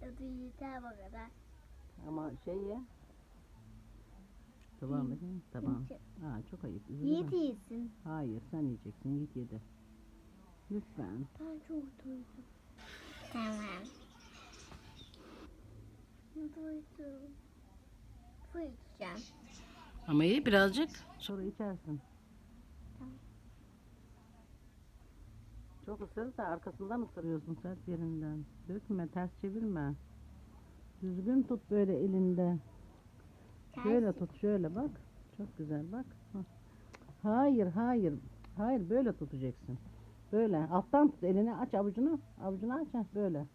Tadı yeter bu kadar. Ama şey ye. Tamam bakayım. Tamam. Ha çok ayıp. üzülürüm. Yiğit yesin. Hayır sen yiyeceksin. Yiğit yedi. Lütfen. Ben çok duydum. Tamam. Duydum. Su içeceğim. Ama iyi birazcık. Sonra içersin. Tamam. Çok ısırırsa arkasından ısırıyorsun sert yerinden. Dökme ters çevirme. Düzgün tut böyle elinde. Şöyle tut şöyle bak. Çok güzel bak. Hayır hayır. Hayır böyle tutacaksın. Böyle alttan tut elini aç avucunu. Avucunu aç böyle.